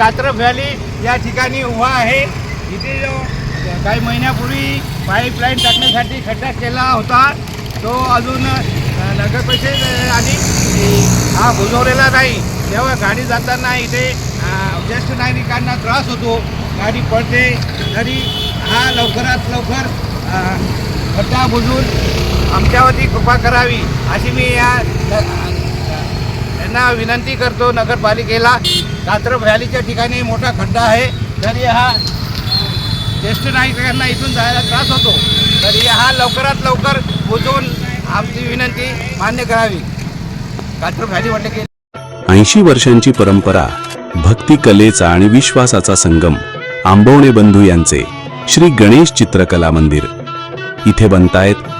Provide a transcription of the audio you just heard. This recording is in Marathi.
कात्रप व्हॅली या ठिकाणी उभा आहे. इथे जो काही महिन्यापूर्वी पाईपलाईन टाकण्यासाठी खड्डा केला होता तो अजून अ, नगर परिषद आणि हा बुजवलेला नाही. तेव्हा गाडी जाताना इथे ज्येष्ठ नागरिकांना त्रास होतो. गाडी पडते तरी हा लवकरात लवकर खड्डा बुजून आमच्यावरती कृपा करावी अशी मी या त्यांना विनंती करतो नगरपालिकेला. कात्रप व्हॅलीच्या ठिकाणी मोठा खड्डा आहे. तरी हा ज्येष्ठ नागरिकांना इथून जायला त्रास होतो तरी हा लवकरात लवकर बुजवून आमची विनंती मान्य करावी. कात्रप व्हॅली म्हटलं की ऐंशी वर्षांची परंपरा भक्ती कलेचा आणि विश्वासाचा संगम आंबवणे बंधू यांचे श्री गणेश चित्रकला मंदिर. इथे बनतायत